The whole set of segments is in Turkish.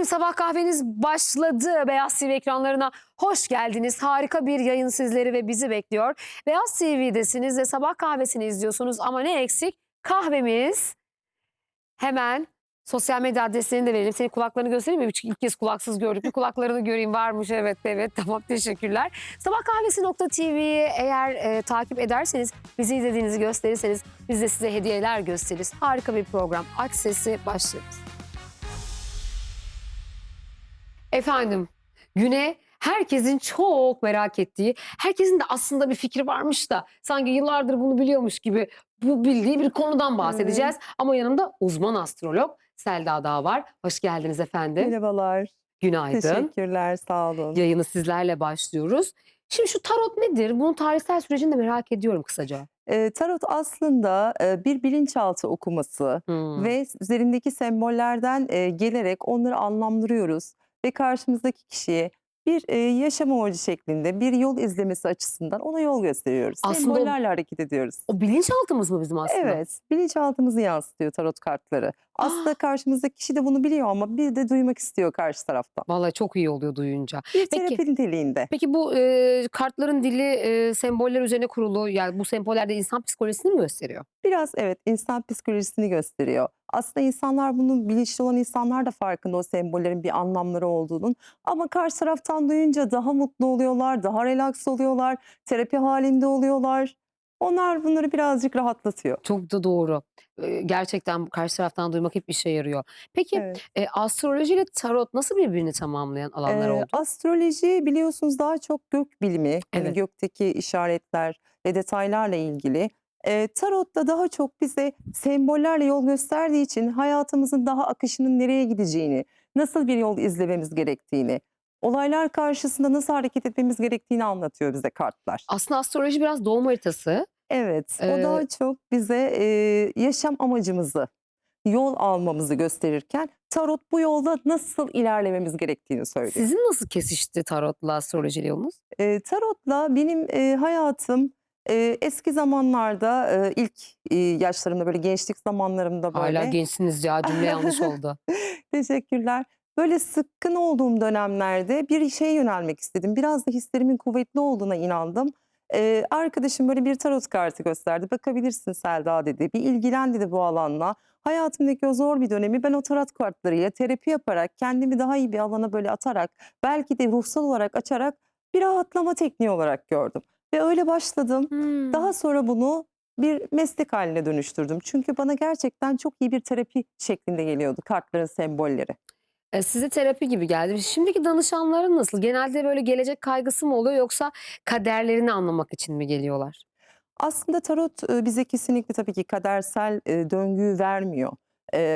Efendim. Sabah kahveniz başladı. Beyaz TV ekranlarına hoş geldiniz. Harika bir yayın sizleri ve bizi bekliyor. Beyaz TV'desiniz ve sabah kahvesini izliyorsunuz ama ne eksik? Kahvemiz. Hemen sosyal medya adreslerini de verelim. Senin kulaklarını göstereyim mi? İlk kez kulaksız gördük. Bir kulaklarını göreyim varmış. Evet evet tamam teşekkürler. Sabahkahvesi.tv'yi eğer e, takip ederseniz, bizi izlediğinizi gösterirseniz biz de size hediyeler gösteririz. Harika bir program. Aç sesi başlıyoruz. Efendim, güne herkesin çok merak ettiği, herkesin de aslında bir fikri varmış da sanki yıllardır bunu biliyormuş gibi bu bildiği bir konudan bahsedeceğiz. Ama yanımda uzman astrolog Selda Dağ var. Hoş geldiniz efendim. Merhabalar. Günaydın. Teşekkürler. Sağ olun. Yayını sizlerle başlıyoruz. Şimdi şu tarot nedir? Bunun tarihsel sürecini de merak ediyorum kısaca. Ee, tarot aslında e, bir bilinçaltı okuması Hmm. ve üzerindeki sembollerden e, gelerek onları anlamlıyoruz ve karşımızdaki kişiye bir e, yaşam amacı şeklinde bir yol izlemesi açısından ona yol gösteriyoruz. Aslında Sembollerle hareket ediyoruz. O bilinçaltımız mı bizim aslında? Evet, bilinçaltımızı yansıtıyor tarot kartları. Aslında karşımızdaki kişi de bunu biliyor ama bir de duymak istiyor karşı taraftan. Vallahi çok iyi oluyor duyunca. Bir Peki. terapi niteliğinde. Peki bu e, kartların dili e, semboller üzerine kurulu. Yani bu semboller de insan psikolojisini mi gösteriyor? Biraz evet insan psikolojisini gösteriyor. Aslında insanlar bunun bilinçli olan insanlar da farkında o sembollerin bir anlamları olduğunun. Ama karşı taraftan duyunca daha mutlu oluyorlar, daha relax oluyorlar, terapi halinde oluyorlar. Onlar bunları birazcık rahatlatıyor. Çok da doğru. Gerçekten karşı taraftan duymak hep işe yarıyor. Peki Evet. e, astroloji ile tarot nasıl birbirini tamamlayan alanlar Ee, oldu? astroloji biliyorsunuz daha çok gök bilimi, hani Evet. gökteki işaretler ve detaylarla ilgili. Ee, tarot da daha çok bize sembollerle yol gösterdiği için hayatımızın daha akışının nereye gideceğini, nasıl bir yol izlememiz gerektiğini, olaylar karşısında nasıl hareket etmemiz gerektiğini anlatıyor bize kartlar. Aslında astroloji biraz doğum haritası. Evet, Ee, o daha çok bize e, yaşam amacımızı, yol almamızı gösterirken tarot bu yolda nasıl ilerlememiz gerektiğini söylüyor. Sizin nasıl kesişti tarotla astrolojiyle yolunuz? E, tarotla benim e, hayatım e, eski zamanlarda e, ilk e, yaşlarımda böyle gençlik zamanlarımda böyle Hala gençsiniz ya cümle yanlış oldu. teşekkürler. Böyle sıkkın olduğum dönemlerde bir şeye yönelmek istedim. Biraz da hislerimin kuvvetli olduğuna inandım. E, arkadaşım böyle bir tarot kartı gösterdi. Bakabilirsin Selda dedi. Bir ilgilen dedi bu alanla. Hayatımdaki o zor bir dönemi ben o tarot kartlarıyla terapi yaparak kendimi daha iyi bir alana böyle atarak belki de ruhsal olarak açarak bir rahatlama tekniği olarak gördüm. Ve öyle başladım. Hmm. Daha sonra bunu bir meslek haline dönüştürdüm. Çünkü bana gerçekten çok iyi bir terapi şeklinde geliyordu kartların sembolleri. E, size terapi gibi geldi. Şimdiki danışanların nasıl? Genelde böyle gelecek kaygısı mı oluyor yoksa kaderlerini anlamak için mi geliyorlar? Aslında tarot e, bize kesinlikle tabii ki kadersel e, döngüyü vermiyor.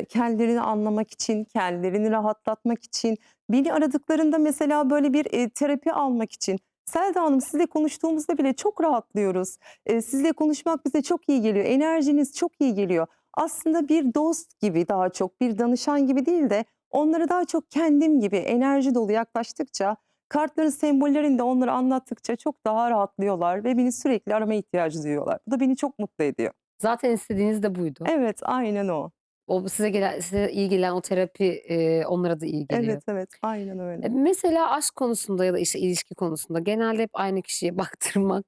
Kendilerini anlamak için, kendilerini rahatlatmak için, beni aradıklarında mesela böyle bir terapi almak için. Selda Hanım sizle konuştuğumuzda bile çok rahatlıyoruz. Sizle konuşmak bize çok iyi geliyor. Enerjiniz çok iyi geliyor. Aslında bir dost gibi daha çok bir danışan gibi değil de onlara daha çok kendim gibi enerji dolu yaklaştıkça kartların sembollerini de onlara anlattıkça çok daha rahatlıyorlar ve beni sürekli arama ihtiyacı duyuyorlar. Bu da beni çok mutlu ediyor. Zaten istediğiniz de buydu. Evet, aynen o. O size gelen, size iyi gelen o terapi e, onlara da iyi geliyor. Evet, evet, aynen E, öyle. Mesela aşk konusunda ya da işte ilişki konusunda genelde hep aynı kişiye baktırmak.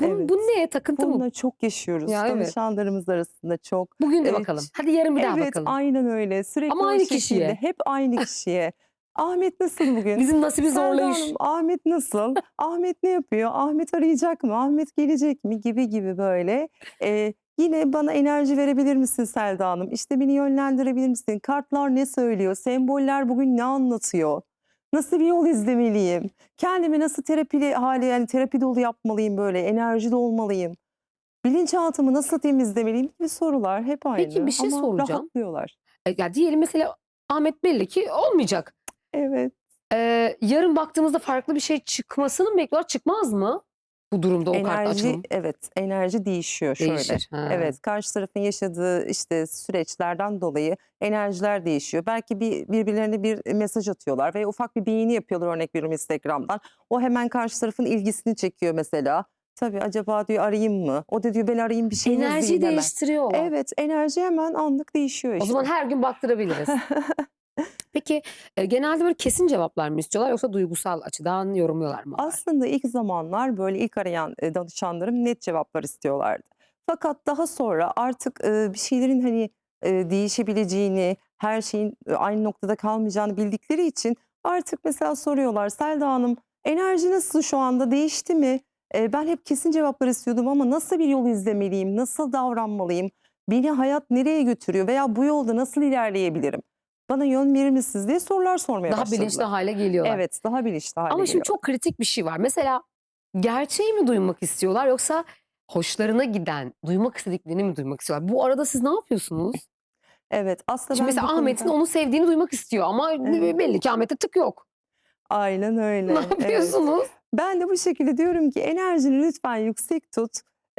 Bu, Evet. bu neye takıntı mı? Bununla çok yaşıyoruz. Ya, evet. Danışanlarımız arasında çok. Bugün de Evet. bakalım. Hadi yarın bir daha Evet, bakalım. aynen öyle. Sürekli Ama aynı şekilde, kişiye. Hep aynı kişiye. Ahmet nasıl bugün? Bizim nasibi zorlayış. Hanım, Ahmet nasıl? Ahmet ne yapıyor? Ahmet arayacak mı? Ahmet gelecek mi? Gibi gibi böyle. Ee, yine bana enerji verebilir misin Selda Hanım? İşte beni yönlendirebilir misin? Kartlar ne söylüyor? Semboller bugün ne anlatıyor? Nasıl bir yol izlemeliyim? Kendimi nasıl terapili hale yani terapi dolu yapmalıyım böyle? Enerjili olmalıyım? Bilinçaltımı nasıl temizlemeliyim gibi sorular hep aynı. Peki, bir şey ama soracağım. rahatlıyorlar. E, Ya diyelim mesela Ahmet belli ki olmayacak. Evet. Ee, yarın baktığımızda farklı bir şey çıkmasını mı bekliyorlar? Çıkmaz mı? Bu durumda o kart Enerji açılımı evet enerji değişiyor şöyle. değişir. Ha. Evet, karşı tarafın yaşadığı işte süreçlerden dolayı enerjiler değişiyor. Belki bir birbirlerine bir mesaj atıyorlar ve ufak bir beğeni yapıyorlar örnek veriyorum Instagram'dan. O hemen karşı tarafın ilgisini çekiyor mesela. Tabii acaba diyor arayayım mı? O da diyor ben arayayım bir şey Enerjiyi yazayım hemen. Evet, enerji hemen anlık değişiyor O işte. zaman her gün baktırabiliriz. Peki e, genelde böyle kesin cevaplar mı istiyorlar yoksa duygusal açıdan yorumluyorlar mı? Aslında ilk zamanlar böyle ilk arayan e, danışanlarım net cevaplar istiyorlardı. Fakat daha sonra artık e, bir şeylerin hani e, değişebileceğini, her şeyin e, aynı noktada kalmayacağını bildikleri için artık mesela soruyorlar Selda Hanım enerji nasıl şu anda değişti mi? E, ben hep kesin cevaplar istiyordum ama nasıl bir yol izlemeliyim, nasıl davranmalıyım? Beni hayat nereye götürüyor veya bu yolda nasıl ilerleyebilirim? Bana yön verir misiniz diye sorular sormaya Daha başladılar. bilinçli hale geliyorlar. Evet, daha bilinçli hale Ama şimdi geliyor. çok kritik bir şey var. Mesela gerçeği mi duymak istiyorlar yoksa hoşlarına giden, duymak istediklerini mi duymak istiyorlar? Bu arada siz ne yapıyorsunuz? Evet, aslında Şimdi ben mesela Ahmet'in konuda- onu sevdiğini duymak istiyor ama Evet. belli ki Ahmet'te tık yok. Aynen öyle. Ne evet. yapıyorsunuz? Ben de bu şekilde diyorum ki enerjini lütfen yüksek tut.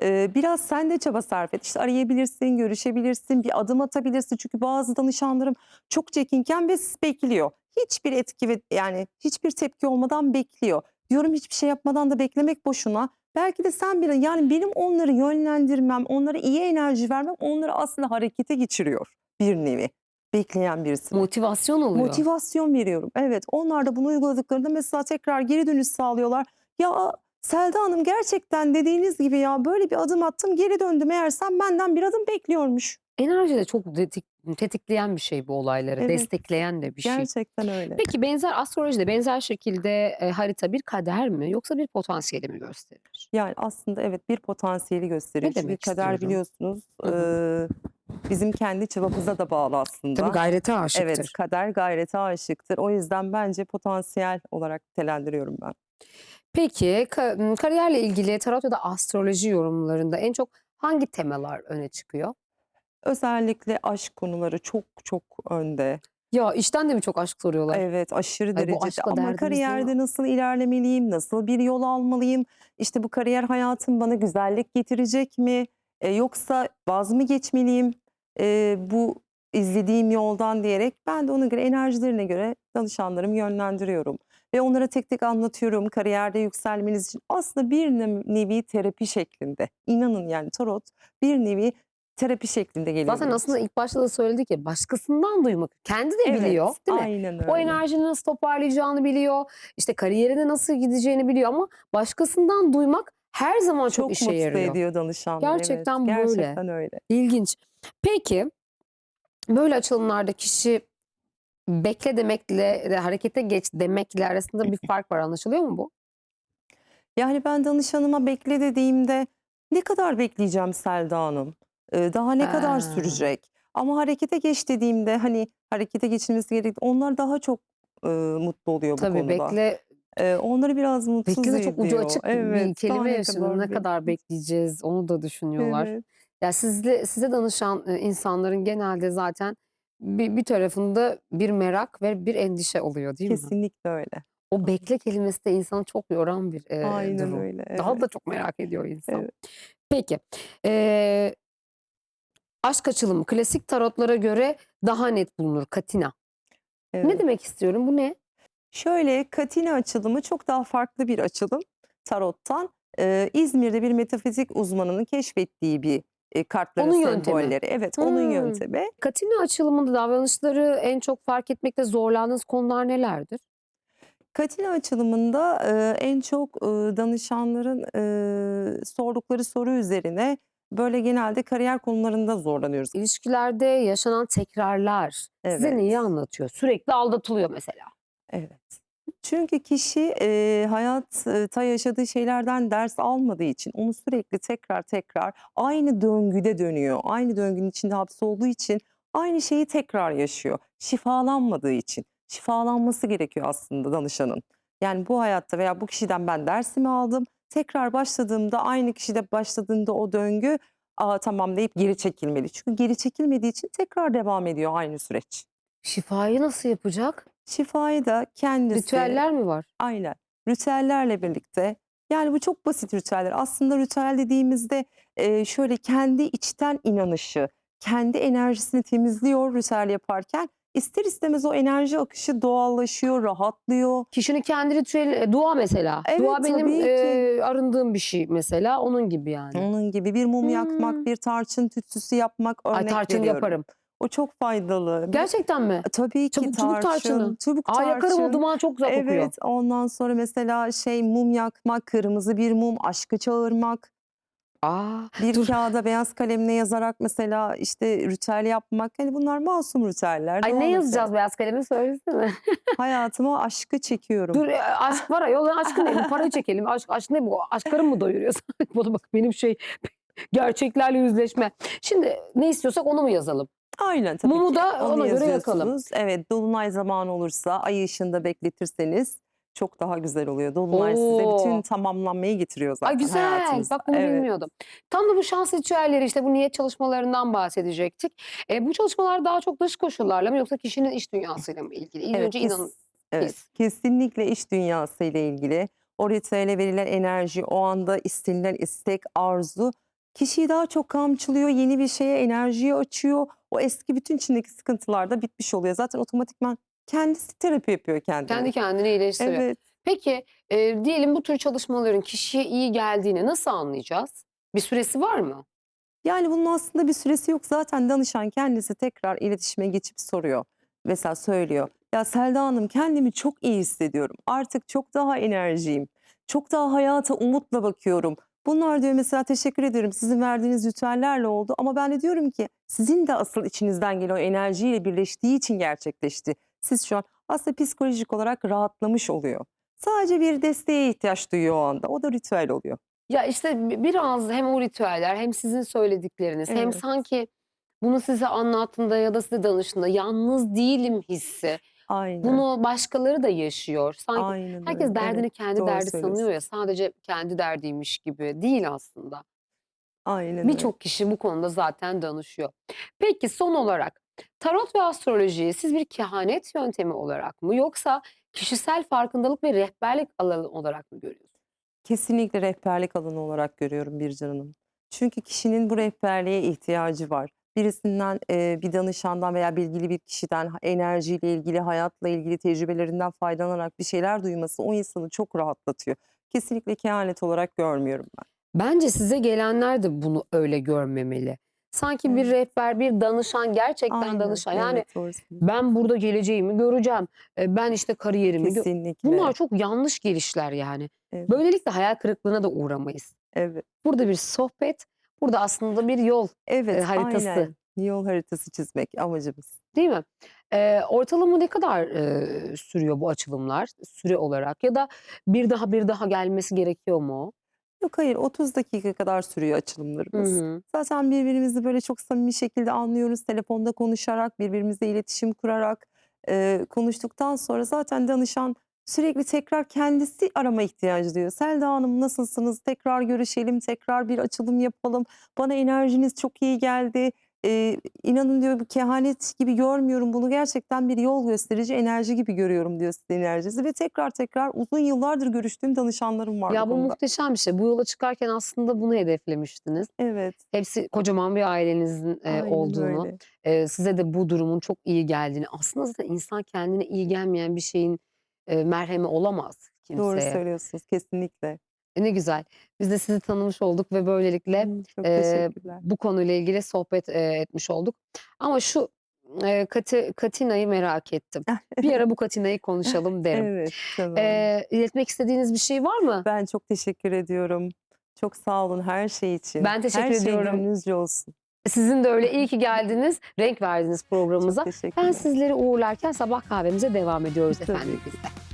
Ee, biraz sen de çaba sarf et. İşte arayabilirsin, görüşebilirsin, bir adım atabilirsin. Çünkü bazı danışanlarım çok çekinken ve bekliyor. Hiçbir etki ve yani hiçbir tepki olmadan bekliyor. Diyorum hiçbir şey yapmadan da beklemek boşuna. Belki de sen bir yani benim onları yönlendirmem, onlara iyi enerji vermem onları aslında harekete geçiriyor bir nevi. Bekleyen birisi. Motivasyon oluyor. Motivasyon veriyorum. Evet onlar da bunu uyguladıklarında mesela tekrar geri dönüş sağlıyorlar. Ya Selda Hanım gerçekten dediğiniz gibi ya böyle bir adım attım geri döndüm meğersem benden bir adım bekliyormuş. Enerji de çok tetik- tetikleyen bir şey bu olayları. Evet. Destekleyen de bir şey. Gerçekten öyle. Peki benzer astrolojide benzer şekilde e, harita bir kader mi yoksa bir potansiyeli mi gösterir? Yani aslında evet bir potansiyeli gösteriyor. Ne Çünkü demek kader istiyorum? biliyorsunuz Hı eee, bizim kendi çabamıza da bağlı aslında. Tabii gayrete aşıktır. Evet kader gayrete aşıktır. O yüzden bence potansiyel olarak nitelendiriyorum ben. Peki ka- kariyerle ilgili tarot ya da astroloji yorumlarında en çok hangi temalar öne çıkıyor? Özellikle aşk konuları çok çok önde. Ya işten de mi çok aşk soruyorlar? Evet aşırı Ay, bu derecede aşkla ama derdimiz kariyerde nasıl ilerlemeliyim, nasıl bir yol almalıyım, işte bu kariyer hayatım bana güzellik getirecek mi, E, yoksa vaz mı geçmeliyim e, bu izlediğim yoldan diyerek ben de ona göre enerjilerine göre danışanlarımı yönlendiriyorum. Ve onlara tek tek anlatıyorum kariyerde yükselmeniz için aslında bir ne- nevi terapi şeklinde. İnanın yani tarot bir nevi terapi şeklinde geliyor. Zaten aslında ilk başta da söyledik ya başkasından duymak. Kendi de biliyor Evet, değil mi? Aynen O öyle. enerjini nasıl toparlayacağını biliyor. işte kariyerine nasıl gideceğini biliyor ama başkasından duymak her zaman çok, Çok işe mutlu yarıyor. ediyor danışanlar. evet. Gerçekten böyle. Gerçekten öyle. İlginç. Peki böyle açılımlarda kişi bekle demekle de harekete geç demekle arasında bir fark var anlaşılıyor mu bu? Yani ben danışanıma bekle dediğimde ne kadar bekleyeceğim Selda Hanım? Ee, daha ne Ha. kadar sürecek? Ama harekete geç dediğimde hani harekete geçilmesi gerek. Onlar daha çok e, mutlu oluyor bu Tabii konuda. bekle Ee, onları biraz mutsuz bekle de çok ucu açık bir Evet, daha kelime ne ya şimdi kadar ne kadar bekleyeceğiz? bekleyeceğiz onu da düşünüyorlar. Evet. Ya sizle size danışan e, insanların genelde zaten bir, bir tarafında bir merak ve bir endişe oluyor değil mi? Kesinlikle öyle. O bekle kelimesi de insanı çok yoran bir e, Aynen durum. öyle. Daha evet. da çok merak ediyor insan. Evet. Peki. eee, aşk açılımı klasik tarotlara göre daha net bulunur. Katina. Ne Evet. demek istiyorum? Bu ne? Şöyle Katina açılımı çok daha farklı bir açılım tarottan. Ee, İzmir'de bir metafizik uzmanının keşfettiği bir e, kartların Onun yöntemi. sembolleri. Evet, onun Hmm. yöntemi. Katina açılımında davranışları en çok fark etmekte zorlandığınız konular nelerdir? Katina açılımında e, en çok e, danışanların e, sordukları soru üzerine böyle genelde kariyer konularında zorlanıyoruz. İlişkilerde yaşanan tekrarlar size Evet. neyi anlatıyor? Sürekli aldatılıyor mesela. Evet. Çünkü kişi e, hayatta yaşadığı şeylerden ders almadığı için onu sürekli tekrar tekrar aynı döngüde dönüyor. Aynı döngünün içinde hapsolduğu için aynı şeyi tekrar yaşıyor. Şifalanmadığı için. Şifalanması gerekiyor aslında danışanın. Yani bu hayatta veya bu kişiden ben dersimi aldım. Tekrar başladığımda aynı kişide başladığında o döngü Aa, tamam deyip geri çekilmeli. Çünkü geri çekilmediği için tekrar devam ediyor aynı süreç. Şifayı nasıl yapacak? Şifayı da kendisi Ritüeller mi var? Aynen. Ritüellerle birlikte yani bu çok basit ritüeller. Aslında ritüel dediğimizde e, şöyle kendi içten inanışı, kendi enerjisini temizliyor ritüel yaparken. İster istemez o enerji akışı doğallaşıyor, rahatlıyor. Kişinin kendi ritüeli, e, dua mesela. dua Evet, benim tabii ki. e, arındığım bir şey mesela. Onun gibi yani. Onun gibi bir mum Hmm. yakmak, bir tarçın tütsüsü yapmak örnek Ay tarçın veriyorum. yaparım. O çok faydalı. Gerçekten mi? Tabii ki Çabuk- çubuk tarçını. tarçın. Çubuk Aa yakarım o tarçın. duman çok güzel kokuyor. Evet ondan sonra mesela şey mum yakmak, kırmızı bir mum, aşkı çağırmak, Aa, bir dur. kağıda beyaz kalemle yazarak mesela işte ritüel yapmak. Hani bunlar masum ritüeller. Ay ne yazacağız beyaz kaleme söylesene. Hayatıma aşkı çekiyorum. Dur e, aşk var ayol aşkı ne? Para çekelim. Aşk, aşk ne bu? Aşkları mı doyuruyor? Bana bak benim şey gerçeklerle yüzleşme. Şimdi ne istiyorsak onu mu yazalım? Aynen tabii Mumu ki. da Onu ona göre yakalım. yazıyorsunuz. Evet dolunay zamanı olursa ay ışığında bekletirseniz çok daha güzel oluyor. Dolunay size bütün tamamlanmayı getiriyor zaten Ay güzel. hayatınızda. Bak bunu Evet. bilmiyordum. Tam da bu şans ritüelleri işte bu niyet çalışmalarından bahsedecektik. E, bu çalışmalar daha çok dış koşullarla mı yoksa kişinin iç dünyasıyla mı ilgili? İlk önce kes- inanın. Evet, Biz. kesinlikle iş dünyası ile ilgili. O ritüele verilen enerji, o anda istenilen istek, arzu kişiyi daha çok kamçılıyor, yeni bir şeye enerjiyi açıyor. O eski bütün içindeki sıkıntılar da bitmiş oluyor. Zaten otomatikman kendisi terapi yapıyor kendine. Kendi kendini iyileştiriyor. Evet. Peki e, diyelim bu tür çalışmaların kişiye iyi geldiğini nasıl anlayacağız? Bir süresi var mı? Yani bunun aslında bir süresi yok. Zaten danışan kendisi tekrar iletişime geçip soruyor. Mesela söylüyor. Ya Selda Hanım kendimi çok iyi hissediyorum. Artık çok daha enerjiyim. Çok daha hayata umutla bakıyorum. Bunlar diyor mesela teşekkür ederim sizin verdiğiniz ritüellerle oldu. Ama ben de diyorum ki sizin de asıl içinizden gelen o enerjiyle birleştiği için gerçekleşti. Siz şu an aslında psikolojik olarak rahatlamış oluyor. Sadece bir desteğe ihtiyaç duyuyor o anda. O da ritüel oluyor. Ya işte bi- biraz hem o ritüeller hem sizin söyledikleriniz hem Evet. sanki bunu size anlattığında ya da size danıştığında yalnız değilim hissi. Aynen. Bunu başkaları da yaşıyor. Sanki Aynen herkes öyle. derdini Evet, kendi derdi sanıyor ya sadece kendi derdiymiş gibi değil aslında. Aynen. Birçok kişi bu konuda zaten danışıyor. Peki son olarak tarot ve astrolojiyi siz bir kehanet yöntemi olarak mı yoksa kişisel farkındalık ve rehberlik alanı olarak mı görüyorsunuz? Kesinlikle rehberlik alanı olarak görüyorum Bircan Hanım. Çünkü kişinin bu rehberliğe ihtiyacı var. Birisinden, bir danışandan veya bilgili bir kişiden enerjiyle ilgili, hayatla ilgili tecrübelerinden faydalanarak bir şeyler duyması o insanı çok rahatlatıyor. Kesinlikle kehanet olarak görmüyorum ben. Bence size gelenler de bunu öyle görmemeli. Sanki bir Evet. rehber, bir danışan, gerçekten Aynen, danışan. Yani evet, ben burada geleceğimi göreceğim. Ben işte kariyerimi. Kesinlikle. Bunlar çok yanlış gelişler yani. Evet, Böylelikle hayal kırıklığına da uğramayız. evet. Burada bir sohbet, burada aslında bir yol Evet, haritası. aynen. Yol haritası çizmek amacımız. değil mi? Ee, ortalama ne kadar e, sürüyor bu açılımlar süre olarak ya da bir daha bir daha gelmesi gerekiyor mu? Yok hayır 30 dakika kadar sürüyor Hı açılımlarımız. hı. Zaten birbirimizi böyle çok samimi şekilde anlıyoruz. Telefonda konuşarak, birbirimizle iletişim kurarak eee, konuştuktan sonra zaten danışan sürekli tekrar kendisi arama ihtiyacı duyuyor. Selda Hanım nasılsınız? Tekrar görüşelim, tekrar bir açılım yapalım. Bana enerjiniz çok iyi geldi. Eee inanın diyor bu kehanet gibi görmüyorum bunu. Gerçekten bir yol gösterici enerji gibi görüyorum diyor sizin enerjinizi. Ve tekrar tekrar uzun yıllardır görüştüğüm danışanlarım var Ya bu bu konuda. muhteşem bir şey. Bu yola çıkarken aslında bunu hedeflemiştiniz. Evet, Hepsi kocaman bir ailenizin e, aynen olduğunu, öyle. e, size de bu durumun çok iyi geldiğini. Aslında zaten insan kendine iyi gelmeyen bir şeyin e, merhemi olamaz Doğru kimseye. söylüyorsunuz kesinlikle. E, Ne güzel. Biz de sizi tanımış olduk ve böylelikle Hımm, çok e, bu konuyla ilgili sohbet e, etmiş olduk. Ama şu e, Kati, Katina'yı merak ettim. Bir ara bu Katina'yı konuşalım derim. Evet, tamam. E, iletmek istediğiniz bir şey var mı? Ben çok teşekkür ediyorum. Çok sağ olun her şey için. Ben teşekkür Her şey ediyorum. gönlünüzce olsun. Sizin de öyle iyi ki geldiniz, renk verdiniz programımıza. Ben sizleri uğurlarken sabah kahvemize devam ediyoruz Tabii efendim ki. biz de.